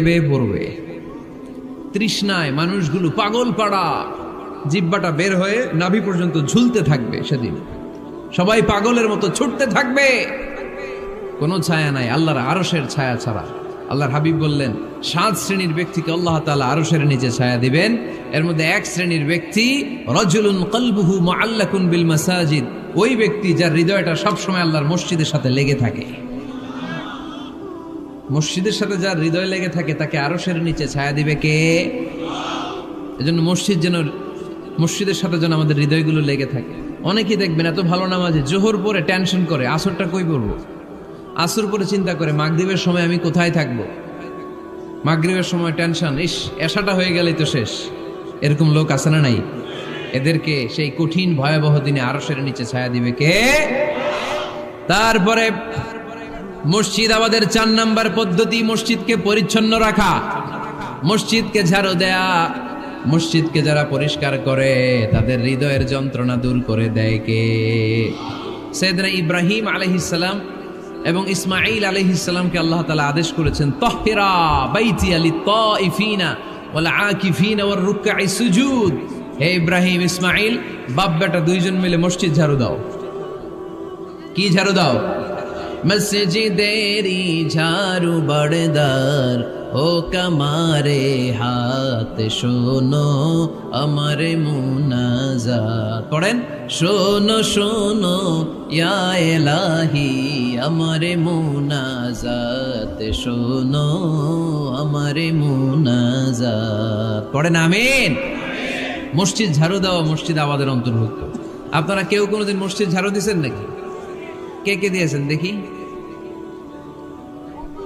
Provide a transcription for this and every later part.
বেয়ে পড়বে। তৃষ্ণায় মানুষগুলো পাগল পাড়া। জিব্বাটা বের হয়ে নাভি পর্যন্ত ঝুলতে থাকবে সেদিন। সবাই পাগলের মতো ছুটতে থাকবে। কোনো ছায়া নাই, আল্লাহর আরশের ছায়া ছাড়া। আল্লাহর হাবিব বললেন, সাত শ্রেণির ব্যক্তিকে আল্লাহ তাআলা আরশের নিচে ছায়া দিবেন। এর মধ্যে এক শ্রেণির ব্যক্তি, রজুলুন কলবুহু মুআল্লাকুন বিল মাসাজিদ। ওই ব্যক্তি যার হৃদয়টা সবসময় আল্লাহর মসজিদের সাথে লেগে থাকে। মসজিদের সাথে যার হৃদয় লেগে থাকে, তাকে আরশের নিচে ছায়া দিবে কে? এজন্য মসজিদ যেন, মসজিদের সাথে যেন আমাদের হৃদয়গুলো লেগে থাকে। অনেকেই দেখবেন এত ভালো নামাজে জোহর পরে টেনশন করে, আসরটা কই পড়ব? আসর পরে চিন্তা করে, মাগরিবের সময় আমি কোথায় থাকব? মাগরিবের সময় টেনশন, ইস এসাটা হয়ে গেলেই তো শেষ। এরকম লোক আছে না নাই? এদেরকে সেই কঠিন ভয়াবহ দিনে আরও সেরে নিচে ছায়া দিবে কে? তারপরে মসজিদ আমাদের চার নাম্বার পদ্ধতি মসজিদকে পরিচ্ছন্ন রাখা। মসজিদকে ঝাড়ু দেয়া মসজিদকে যারা পরিষ্কার করে, তাদের হৃদয়ের যন্ত্রণা দূর করে দেয় কে? সেদিনা ইব্রাহিম আলহিসাল্লাম এবং ইসমাইল আলহিসাল্লামকে আল্লাহ তালা আদেশ করেছেন তহেরা বাইতি আলি তিফিনা ওয়াল আকিফিনা ওয়ার রুকআই সুজুদ। হে ইব্রাহিম ইসমাইল বাপ বেটা দুইজন মিলে মসজিদ ঝাড়ু দাও। কি ঝাড়ু দাও? মসজিদেরি ঝাড়ু বড়দার, ও কমারে হাত শোনো আমার মুনাজাত পড়েন? শোনো শোনো এলাহি, আমার মুনাজাত শোনো, আমার মুনাজাত। পড়েন, আমিন। মসজিদ ঝাড়ু দেওয়া মসজিদ আমাদের অন্তর্ভুক্ত। আপনারা কেউ কোনোদিন মসজিদ ঝাড়ু দিয়েছেন নাকি? কে কে দিয়েছেন? দেখি।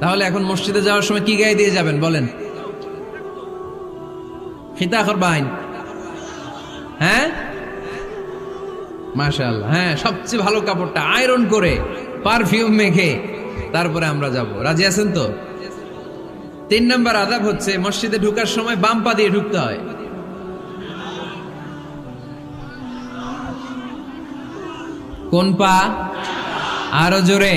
তাহলে এখন মসজিদে যাওয়ার সময় কি গায়ে দিয়ে যাবেন? বলেন। খিতা করবাইন হ্যাঁ? মাশাআল্লাহ। হ্যাঁ সবচেয়ে ভালো কাপড়টা আয়রন করে, পারফিউম মেখে তারপরে আমরা যাব। রাজি আছেন তো? তিন নম্বর আদাব হচ্ছে, মসজিদে ঢুকার সময় বাম পা দিয়ে ঢুকতে হয়। কোন পা? আরও জোরে।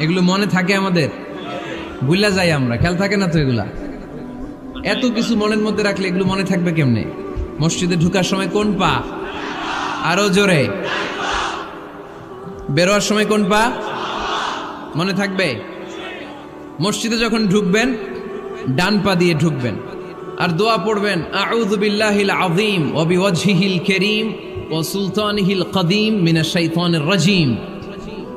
এগুলো মনে থাকে আমাদের। ভুলা যাই আমরা, খেয়াল থাকে না তো এগুলা? এত কিছু মনের মধ্যে রাখলে এগুলো মনে থাকবে কেমনে? মসজিদে ঢুকার সময় কোন পা? আরও জোরে। বেরোয়ার সময় কোন পা? মনে থাকবে? মসজিদে যখন ঢুকবেন, ডান পা দিয়ে ঢুকবেন। আর দোয়া পড়বেন, আউযু বিল্লাহিল আযীম ওয়া বিওয়াজহিল কারীম ওয়া কদীম মিনাশ শাইতানির রাজীম।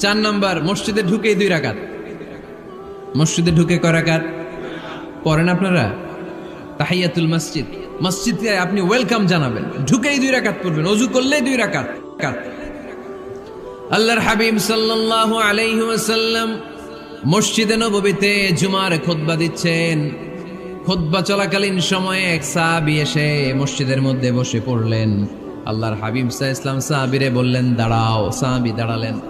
চার নম্বর, মসজিদে ঢুকেই দুই রাকাত। মসজিদে ঢুকে করাকাত পড়েন আপনারা? তাহিয়াতুল মসজিদ। মসজিদকে আপনি ওয়েলকাম জানাবেন। ঢুকেই দুই রাকাত পড়বেন, অজু করলেই দুই রাকাত। আল্লাহর হাবিব সাল্লাল্লাহু আলাইহি ওয়াসাল্লাম মসজিদে নববীতে জুমার খুতবা দিচ্ছেন। খুতবা চলাকালীন সময়ে এক সাহাবী এসে মসজিদের মধ্যে বসে পড়লেন। আল্লাহর হাবিব সাহ ইসলাম সাহাবিরে বললেন, দাঁড়াও। সাহাবী দাঁড়ালেন।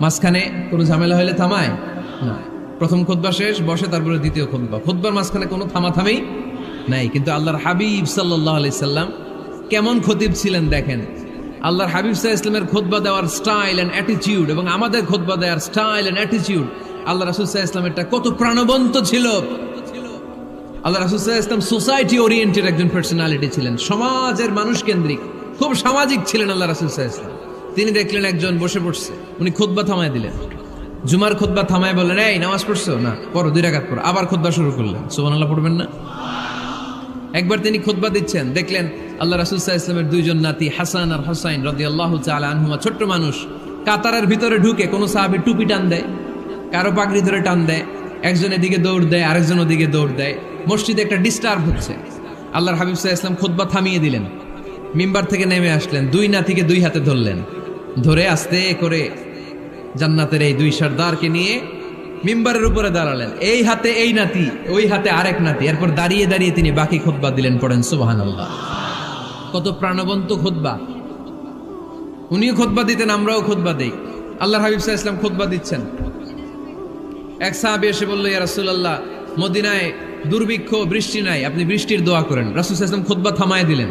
মাঝখানে কোনো ঝামেলা হলে থামায়? না। প্রথম খুতবা শেষ, বসে তারপরে দ্বিতীয় খুতবা। খুতবার মাঝখানে কোনো থামাথামি নাই। কিন্তু আল্লাহর হাবিব সাল্লাহ আলি সাল্লাম কেমন খতিব ছিলেন দেখেন। আল্লাহর হাবিব সাহা ইসলামের খোদবা দেওয়ার স্টাইল অ্যান্ড অ্যাটিচিউড এবং আমাদের খোদবা দেওয়ার স্টাইল অ্যান্ড অ্যাটিচিউড আল্লাহ রাসুল সাহা ইসলামেরটা কত প্রাণবন্ত ছিল। আল্লাহ রাসুল সাহা ইসলাম সোসাইটি ওরিয়েন্টেড একজন পার্সোনালিটি ছিলেন। সমাজের মানুষ কেন্দ্রিক, খুব সামাজিক ছিলেন আল্লাহ রাসুল সাহা ইসলাম তিনি দেখলেন একজন বসে পড়ছে। উনি খুতবা থামায় দিলেন। জুমার খুতবা থামায় বললেন, এই, নামাজ পড়ছো? না, পড়ো, দুই রাকাত পড়ো। আবার খুতবা শুরু করলেন। সুবান আল্লাহ পড়বেন না? একবার তিনি খুতবা দিচ্ছেন, দেখলেন আল্লাহ রাসুল সাহা ইসলামের দুইজন নাতি, হাসান আর হোসাইন রদি আল্লাহ আনহুমা, ছোট্ট মানুষ। কাতারের ভিতরে ঢুকে কোনো সাহাবি টুপি টান দেয়, কারও পাগড়ি ধরে টান দেয়, একজন এদিকে দৌড় দেয়, আরেকজন ওদিকে দৌড় দেয়। মসজিদে একটা ডিস্টার্ব হচ্ছে। আল্লাহর হাবিব সাহা ইসলাম খুতবা থামিয়ে দিলেন। মিম্বার থেকে নেমে আসলেন, দুই নাতিকে দুই হাতে ধরলেন। ধরে আস্তে করে জান্নাতের এই দুই সর্দারকে নিয়ে মিম্বারের উপরে দাঁড়ালেন। এই হাতে এই নাতি, ওই হাতে আরেক নাতি। এরপর দাঁড়িয়ে দাঁড়িয়ে তিনি বাকি খুতবা দিলেন, পড়েন সুবাহান আল্লাহ কত প্রাণবন্ত খুতবা। উনিও খুতবা দিতেন, আমরাও খুতবা দেই। আল্লাহ হাবিব সাহা ইসলাম খুতবা দিচ্ছেন। এক সাহাবি এসে বলল, ইয়া রাসূলুল্লাহ, মদিনায় দুর্ভিক্ষ, বৃষ্টি নাই, আপনি বৃষ্টির দোয়া করেন। রাসুল ওয়াসাল্লাম খুতবা থামায় দিলেন।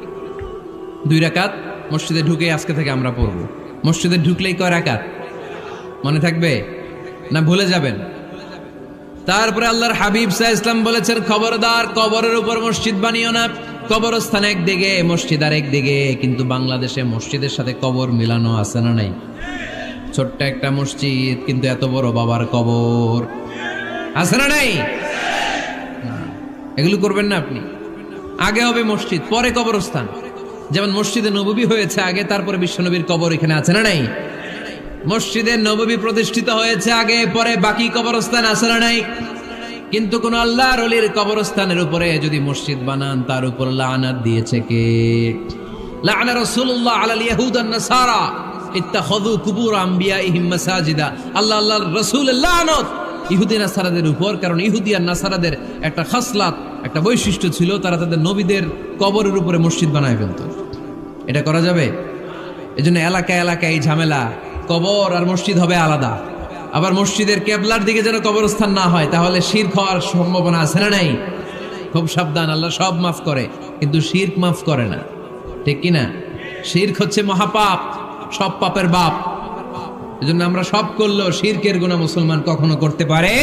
দুই রাকাত, মসজিদে ঢুকে আজকে থেকে আমরা পড়ব। মসজিদে ঢুকলেই কয় রাকাত? মনে থাকবে? না ভুলে যাবেন? তারপরে আল্লাহর হাবিব সাহ ইসলাম বলেছেন, খবরদার কবরের উপর মসজিদ বানিও না। কবরস্থান একদিকে, মসজিদ আর একদিকে কিন্তু বাংলাদেশে মসজিদের সাথে কবর মিলানো আছে না নাই? ছোট্ট একটা মসজিদ, কিন্তু এত বড় বাবার কবর। আছে না নাই? এগুলো করবেন না আপনি। আগে হবে মসজিদ, পরে কবরস্থান। যেমন মসজিদে নববী হয়েছে আগে, তারপরে বিশ্বনবীর কবর এখানে আছে না নাই? মসজিদে নববী প্রতিষ্ঠিত হয়েছে আগে, পরে বাকি কবরস্থান আছে না নাই? কিন্তু কোন আল্লাহর অলির কবরস্থানের উপরে যদি মসজিদ বানান, তার উপর লানাত দিয়েছে কে? আন নাসারা। কুবুর আল্লাহ, আল্লাহর ইহুদি নাসারাদের উপর, কারণ নাসারাদের একটা খাসলাত, একটা বৈশিষ্ট্য ছিল, তারা তাদের নবীদের কবরের উপরে মসজিদ বানায় ফেলতো। এটা করা যাবে? এজন্য এলাকা এলাকায় এই ঝামেলা। কবর আর মসজিদ হবে আলাদা। আবার মসজিদের কেবলার দিকে যেন কবরস্থান না হয়, তাহলে শির খাওয়ার সম্ভাবনা আছে না নাই? খুব সাবধান, আল্লাহ সব মাফ করে, কিন্তু শির্ক মাফ করে না। ঠিক কি না? শির্ক হচ্ছে মহাপাপ, সব পাপের বাপ। এজন্য আমরা সব করলেও শিরকের গুণা মুসলমান কখনো করতে পারে